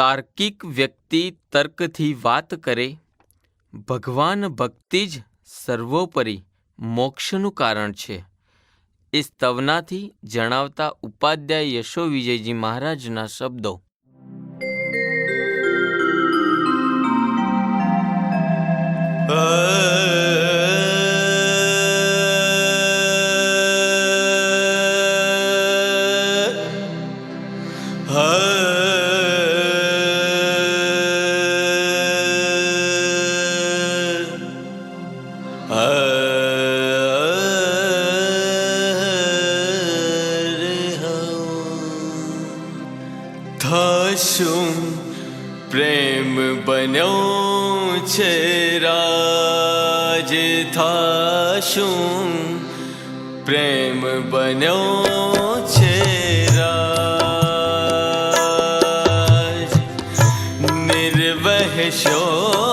તાર્કિક વ્યક્તિ તર્કથી વાત કરે, ભગવાન ભક્તિ જ સર્વોપરી મોક્ષનું કારણ છે. એ સ્તવનાથી જણાવતા ઉપાધ્યાય યશો વિજયજી મહારાજના શબ્દો. થશું પ્રેમ બન્યો છે રાજ થશું પ્રેમ બન્યો છે રાજ નિર્વહેશો તો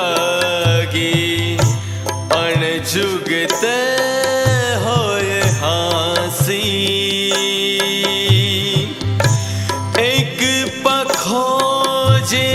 નિરાગી અણજુગતે હોય હાસી એક પખો જે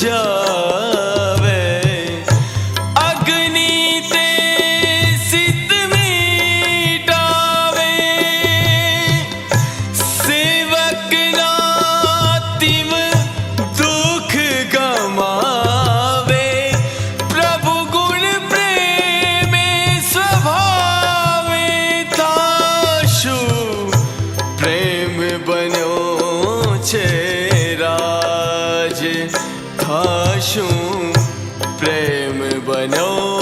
저 know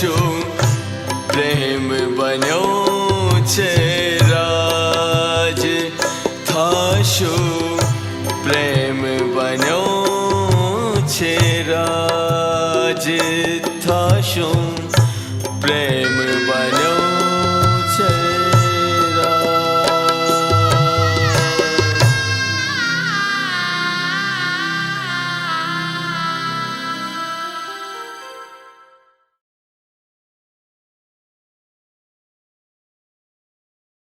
શું પ્રેમ બન્યો છે રાજ. થાશું પ્રેમ બન્યો છે રાજ. થાશું